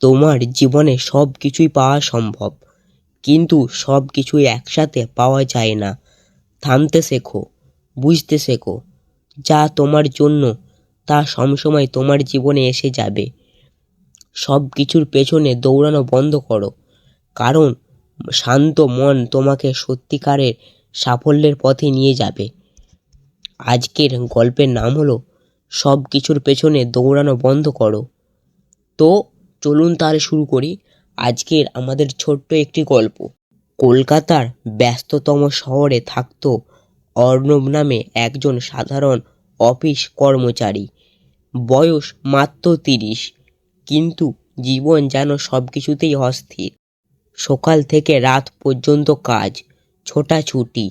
তোমার জীবনে সব কিছুই পাওয়া সম্ভব। কিন্তু সব কিছুই একসাথে পাওয়া যায় না। থামতে শেখো, বুঝতে শেখো, যা তোমার জন্য, তা সবসময় তোমার জীবনে এসে যাবে। সব কিছুর পেছনে দৌড়ানো বন্ধ করো, কারণ শান্ত মন তোমাকে সত্যিকারের সাফল্যের পথে নিয়ে যাবে। আজকের গল্পের নাম হলো সব কিছুর পেছনে দৌড়ানো বন্ধ করো। তো চলুন তাহলে শুরু করি। আজকের আমাদের ছোট্ট একটি গল্প। কলকাতার ব্যস্ততম শহরে থাকতো অর্ণব নামে একজন সাধারণ অফিস কর্মচারী। বয়স মাত্র তিরিশ, কিন্তু জীবন যেন সব কিছুতেই অস্থির। সকাল থেকে রাত পর্যন্ত কাজ ছোটাছুটি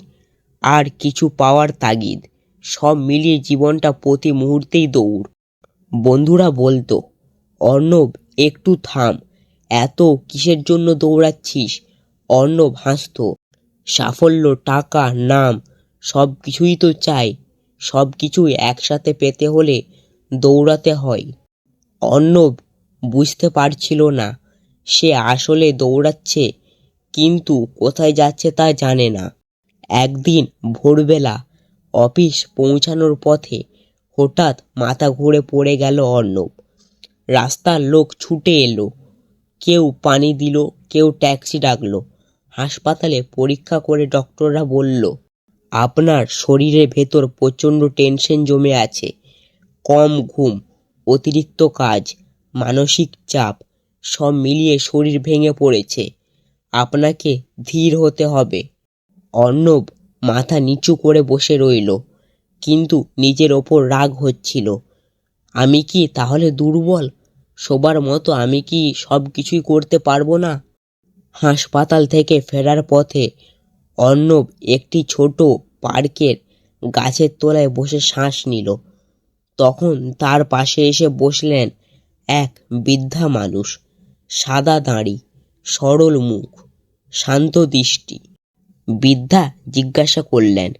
আর কিছু পাওয়ার তাগিদ, সব মিলিয়ে জীবনটা প্রতি মুহূর্তেই দৌড়। বন্ধুরা বলতো অর্ণব, একটু থাম। এত কিসের জন্য দৌড়াচ্ছিস? অর্ণব হাসত। সাফল্য, টাকা, নাম সব কিছুই তো চাই। সব কিছুই একসাথে পেতে হলে দৌড়াতে হয়। অর্ণব বুঝতে পারছিল না সে আসলে দৌড়াচ্ছে, কিন্তু কোথায় যাচ্ছে তা জানে না। একদিন ভোরবেলা অফিস পৌঁছানোর পথে হঠাৎ মাথা ঘুরে পড়ে গেল অর্ণব। রাস্তার লোক ছুটে এলো। কেউ পানি দিল, কেউ ট্যাক্সি ডাকলো। হাসপাতালে পরীক্ষা করে ডক্টররা বলল, আপনার শরীরের ভেতর প্রচণ্ড টেনশন জমে আছে। কম ঘুম, অতিরিক্ত কাজ, মানসিক চাপ, সব মিলিয়ে শরীর ভেঙে পড়েছে। আপনাকে ধীর হতে হবে। অর্ণব মাথা নিচু করে বসে রইল, কিন্তু নিজের ওপর রাগ হচ্ছিল। আমি কি তাহলে দুর্বল? সবার মতো আমি কি সব কিছুই করতে পারব না? হাসপাতাল থেকে ফেরার পথে অর্ণব একটি ছোট পার্কের গাছের তলায় বসে শ্বাস নিল। তখন তার পাশে এসে বসলেন এক বৃদ্ধা মানুষ। সাদা দাঁড়ি, সরল মুখ, শান্ত দৃষ্টি। বৃদ্ধা জিজ্ঞাসা করলেন,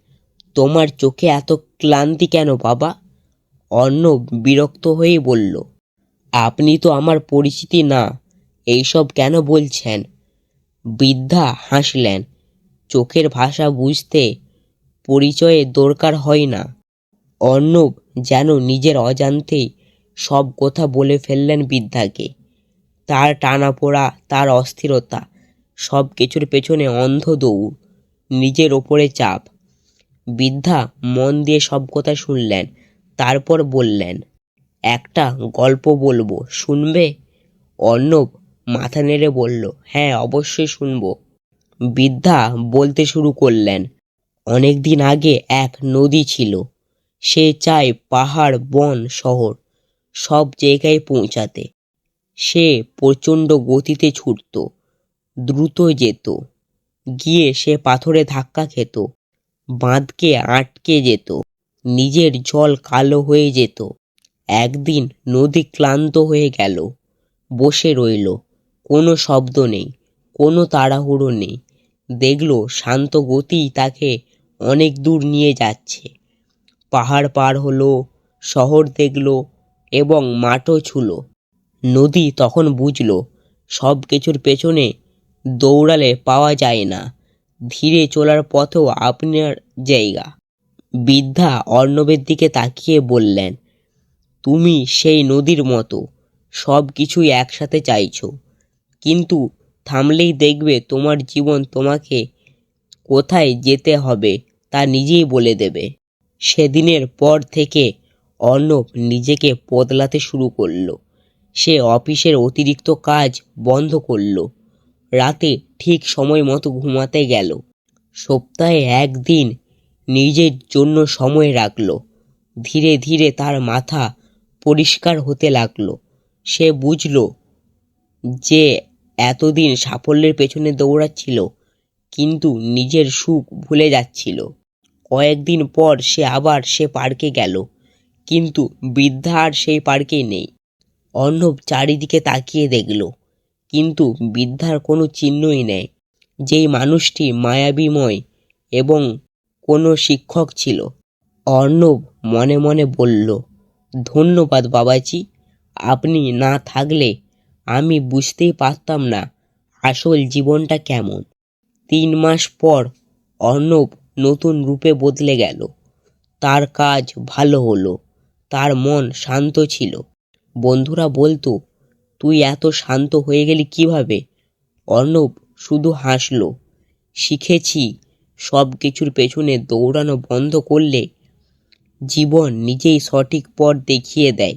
তোমার চোখে এত ক্লান্তি কেন বাবা? অর্ণব বিরক্ত হয়ে বলল আপনি তো আমার পরিচিতি না। এইসব কেন বলছেন? বৃদ্ধা হাসলেন। চোখের ভাষা বুঝতে পরিচয়ের দরকার হয় না। অর্ণব যেন নিজের অজান্তেই সব কথা বলে ফেললেন বৃদ্ধাকে। তার টানাপোড়া, তার অস্থিরতা, সব কিছুর পেছনে অন্ধ দৌড়, নিজের ওপরে চাপ। বৃদ্ধা মন দিয়ে সব কথা শুনলেন, তারপর বললেন একটা গল্প বলব, শুনবে? অর্ণব মাথা নেড়ে বলল হ্যাঁ অবশ্যই শুনব। বৃদ্ধা বলতে শুরু করলেন অনেক দিন আগে এক নদী ছিল, সে চায় পাহাড়, বন, শহর, সব জায়গায় পৌঁছাতে। সে প্রচণ্ড গতিতে ছুটত, দ্রুত যেত, গিয়ে সে পাথরে ধাক্কা খেত, বাঁধকে আটকে যেত, নিজের জল কালো হয়ে যেত। একদিন নদী ক্লান্ত হয়ে গেল। বসে রইল। কোনো শব্দ নেই, কোনো তাড়াহুড়ো নেই। দেখল শান্ত গতিই তাকে অনেক দূর নিয়ে যাচ্ছে। পাহাড় পার হলো, শহর দেখল এবং মাঠও ছুলো। নদী তখন বুঝলো, সব কিছুর পেছনে দৌড়ালে পাওয়া যায় না। ধীরে চলার পথেও আপনার জায়গা। বৃদ্ধা অর্ণবের দিকে তাকিয়ে বললেন তুমি সেই নদীর মতো। সব কিছুই একসাথে চাইছো। কিন্তু থামলেই দেখবে তোমার জীবন তোমাকে কোথায় যেতে হবে তা নিজেই বলে দেবে। সেদিনের পর থেকে অর্ণব নিজেকে বদলাতে শুরু করল। সে অফিসের অতিরিক্ত কাজ বন্ধ করল। রাতে ঠিক সময় মতো ঘুমাতে গেল। সপ্তাহে একদিন নিজের জন্য সময় রাখল। ধীরে ধীরে তার মাথা পরিষ্কার হতে লাগল। সে বুঝলো যে এতদিন সাফল্যের পেছনে দৌড়াচ্ছিল, কিন্তু নিজের সুখ ভুলে যাচ্ছিল। কয়েকদিন পর সে আবার সে পার্কে গেল, কিন্তু বৃদ্ধা আর সেই পার্কে নেই। অর্ণব চারিদিকে তাকিয়ে দেখল, কিন্তু বৃদ্ধার কোনো চিহ্নই নেই। যেই মানুষটি মায়াবিময় এবং কোনো শিক্ষক ছিল, অর্ণব মনে মনে বলল ধন্যবাদ বাবাজি। আপনি না থাকলে আমি বুঝতেই পারতাম না আসল জীবনটা কেমন। তিন মাস পর অর্ণব নতুন রূপে বদলে গেল। তার কাজ ভালো হলো, তার মন শান্ত ছিল। বন্ধুরা বলতো, তুই এত শান্ত হয়ে গেলি কীভাবে? অর্ণব শুধু হাসলো, শিখেছি সব কিছুর পেছনে দৌড়ানো বন্ধ করলে জীবন নিজেই সঠিক পথ দেখিয়ে দেয়।